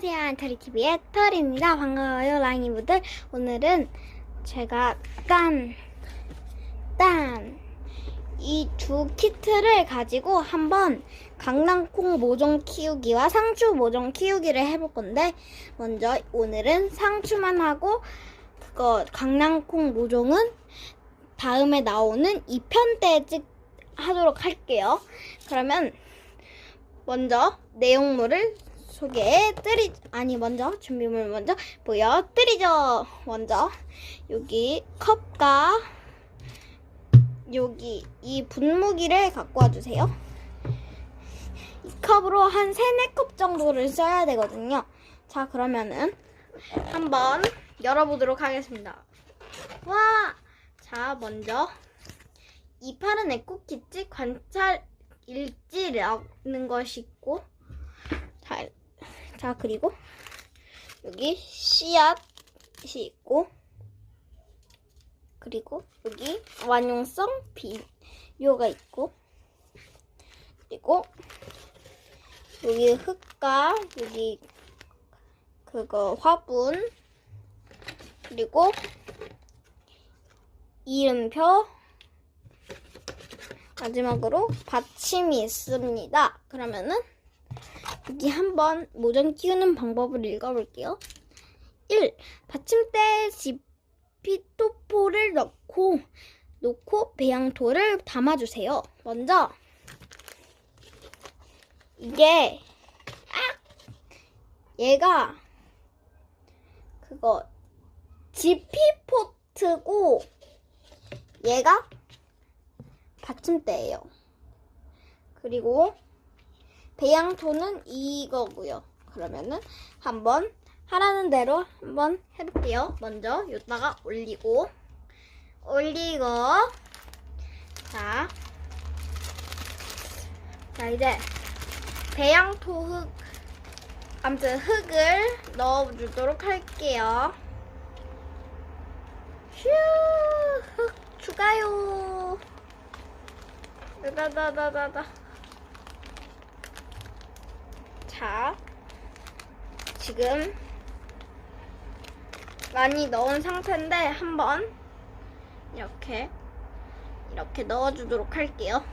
안녕하세요. 안터리TV의 털입니다. 반가워요, 랑이부들. 오늘은 제가 딴, 딴, 이 두 키트를 가지고 한번 강낭콩 모종 키우기와 상추 모종 키우기를 해볼 건데, 먼저 오늘은 상추만 하고, 그거 강낭콩 모종은 다음에 나오는 2편 때 찍, 하도록 할게요. 그러면 먼저 내용물을 소개해드리 아니 먼저 준비물 먼저 보여드리죠. 먼저 여기 컵과 여기 이 분무기를 갖고 와주세요. 이 컵으로 한 3, 4컵 정도를 써야 되거든요. 자 그러면은 한번 열어보도록 하겠습니다. 와! 자 먼저 이 팔은 에코키치 관찰 일지라는 것이 있고 자, 자 그리고 여기 씨앗이 있고 그리고 여기 완용성 비료가 있고 그리고 여기 흙과 여기 그거 화분 그리고 이름표 마지막으로 받침이 있습니다. 그러면은 여기 한번 모전 키우는 방법을 읽어볼게요. 1. 받침대에 지피토포를 넣고 놓고 배양토를 담아주세요. 먼저 이게 아! 얘가 그거 지피포트고 얘가 받침대예요. 그리고 배양토는 이거고요. 그러면은 한번 하라는 대로 한번 해볼게요. 먼저 여기다가 올리고 올리고 자, 자 이제 배양토 흙 아무튼 흙을 넣어주도록 할게요. 휴, 흙 추가요. 다다다다다. 자, 지금 많이 넣은 상태인데 한번 이렇게 이렇게 넣어주도록 할게요.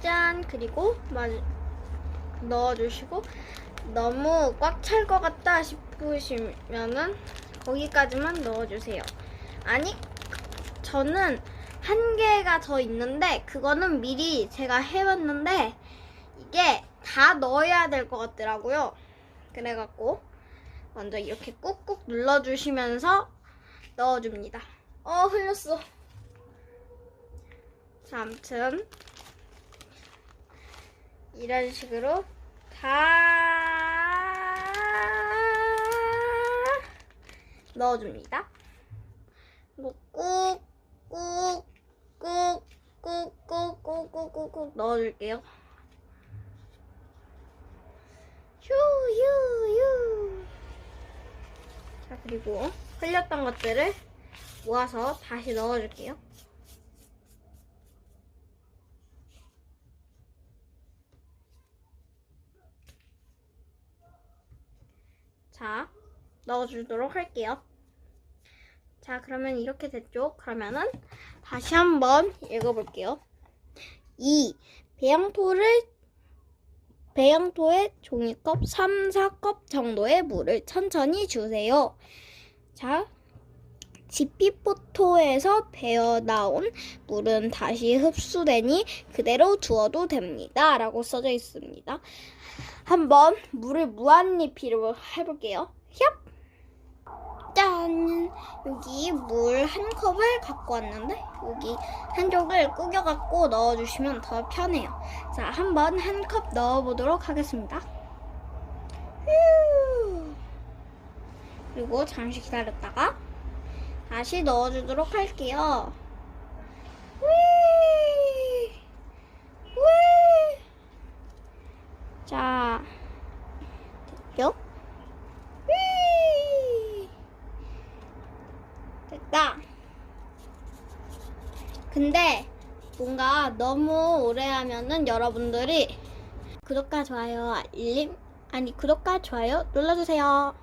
짠 그리고 마, 넣어주시고 너무 꽉 찰 것 같다 싶으시면은 거기까지만 넣어주세요. 아니 저는 한 개가 더 있는데 그거는 미리 제가 해봤는데 이게 다 넣어야 될 것 같더라고요. 그래갖고 먼저 이렇게 꾹꾹 눌러주시면서 넣어줍니다. 어 흘렸어. 자, 아무튼 이런 식으로 다 넣어줍니다. 그리고 꾹 꾹, 꾹, 꾹, 꾹, 꾹, 꾹, 꾹 넣어줄게요. 휴, 휴, 휴. 자, 그리고 흘렸던 것들을 모아서 다시 넣어줄게요. 자, 넣어주도록 할게요. 자, 그러면 이렇게 됐죠? 그러면은 다시 한번 읽어볼게요. 2. 배양토를 배양토에 종이컵 3, 4컵 정도의 물을 천천히 주세요. 자, 지피포토에서 배어 나온 물은 다시 흡수되니 그대로 두어도 됩니다. 라고 써져 있습니다. 한번 물을 무한리필로 해볼게요. 얍! 짠! 여기 물 한 컵을 갖고 왔는데 여기 한쪽을 구겨갖고 넣어 주시면 더 편해요. 자, 한번 한 컵 넣어 보도록 하겠습니다. 휴. 그리고 잠시 기다렸다가 다시 넣어 주도록 할게요. 휘. 휘. 자, 됐죠? 휘. 됐다. 근데 뭔가 너무 오래 하면은 여러분들이 그 구독과 좋아요 알림 아니 구독과 좋아요 눌러주세요.